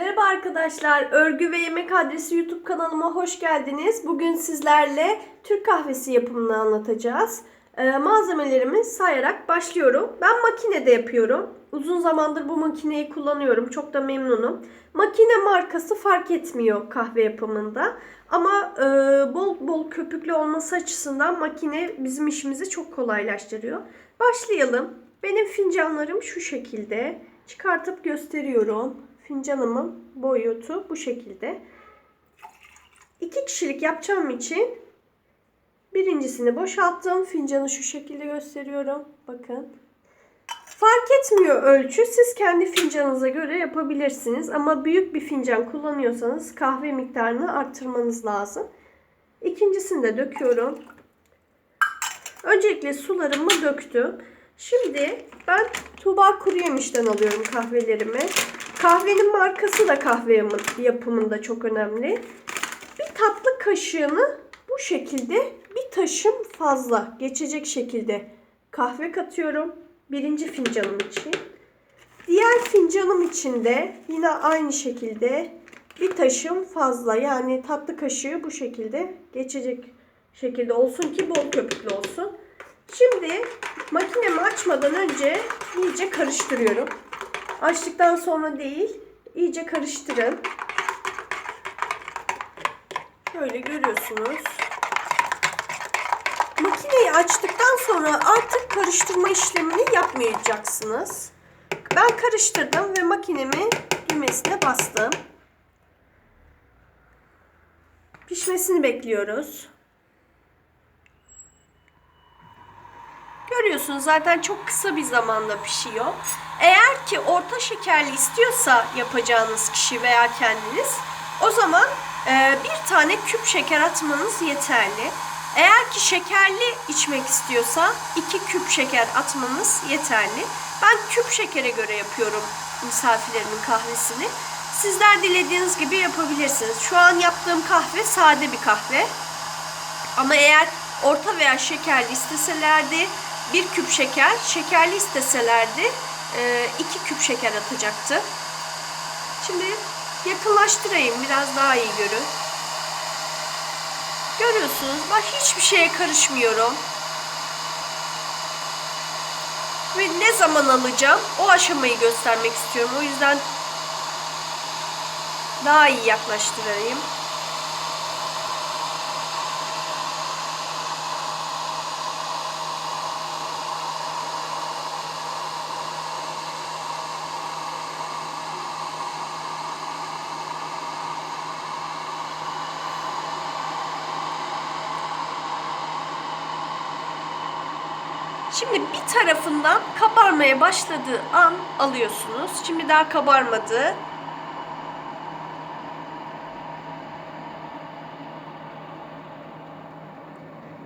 Merhaba arkadaşlar, Örgü ve Yemek Adresi YouTube kanalıma hoş geldiniz. Bugün sizlerle Türk kahvesi yapımını anlatacağız. Ee, malzemelerimi sayarak başlıyorum. Ben makinede yapıyorum. Uzun zamandır bu makineyi kullanıyorum. Çok da memnunum. Makine markası fark etmiyor kahve yapımında. Ama e, bol bol köpüklü olması açısından makine bizim işimizi çok kolaylaştırıyor. Başlayalım. Benim fincanlarım şu şekilde. Çıkartıp gösteriyorum. Fincanımın boyutu bu şekilde. İki kişilik yapacağım için birincisini boşalttım. Fincanı şu şekilde gösteriyorum. Bakın. Fark etmiyor ölçü. Siz kendi fincanınıza göre yapabilirsiniz. Ama büyük bir fincan kullanıyorsanız kahve miktarını arttırmanız lazım. İkincisini de döküyorum. Öncelikle sularımı döktüm. Şimdi ben Tuğba Kuru Yemiş'ten alıyorum kahvelerimi. Kahvenin markası da kahve yapımında çok önemli. Bir tatlı kaşığını bu şekilde bir taşım fazla geçecek şekilde kahve katıyorum. Birinci fincanım için. Diğer fincanım için de yine aynı şekilde bir taşım fazla yani tatlı kaşığı bu şekilde geçecek şekilde olsun ki bol köpüklü olsun. Şimdi makinemi açmadan önce iyice karıştırıyorum. Açtıktan sonra değil, iyice karıştırın. Böyle görüyorsunuz. Makineyi açtıktan sonra artık karıştırma işlemini yapmayacaksınız. Ben karıştırdım ve makinemi düğmesine bastım. Pişmesini bekliyoruz. Görüyorsunuz zaten çok kısa bir zamanda pişiyor. Eğer ki orta şekerli istiyorsa yapacağınız kişi veya kendiniz o zaman e, bir tane küp şeker atmanız yeterli. Eğer ki şekerli içmek istiyorsa iki küp şeker atmanız yeterli. Ben küp şekere göre yapıyorum misafirlerimin kahvesini. Sizler dilediğiniz gibi yapabilirsiniz. Şu an yaptığım kahve sade bir kahve. Ama eğer orta veya şekerli isteselerdi bir küp şeker, şekerli isteselerdi e, iki küp şeker atacaktı. Şimdi yakınlaştırayım biraz daha iyi görün. Görüyorsunuz ben hiçbir şeye karışmıyorum. Ve ne zaman alacağım o aşamayı göstermek istiyorum. O yüzden daha iyi yaklaştırayım. Şimdi bir tarafından kabarmaya başladığı an alıyorsunuz. Şimdi daha kabarmadı.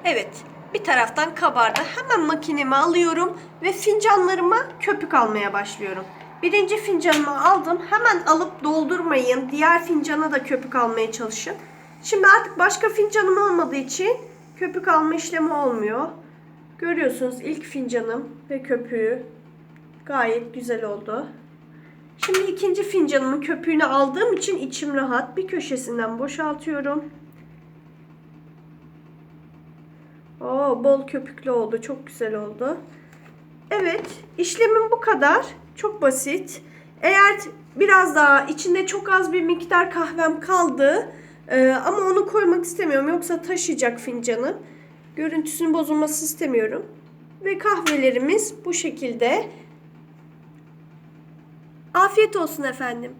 Evet, bir taraftan kabardı. Hemen makinemi alıyorum ve fincanlarıma köpük almaya başlıyorum. Birinci fincanımı aldım. Hemen alıp doldurmayın. Diğer fincana da köpük almaya çalışın. Şimdi artık başka fincanım olmadığı için köpük alma işlemi olmuyor. Görüyorsunuz ilk fincanım ve köpüğü gayet güzel oldu. Şimdi ikinci fincanımın köpüğünü aldığım için içim rahat. Bir köşesinden boşaltıyorum. Oo, bol köpüklü oldu. Çok güzel oldu. Evet, işlemim bu kadar. Çok basit. Eğer biraz daha içinde çok az bir miktar kahvem kaldı e, ama onu koymak istemiyorum yoksa taşıyacak fincanı. Görüntüsünün bozulması istemiyorum. Ve kahvelerimiz bu şekilde. Afiyet olsun efendim.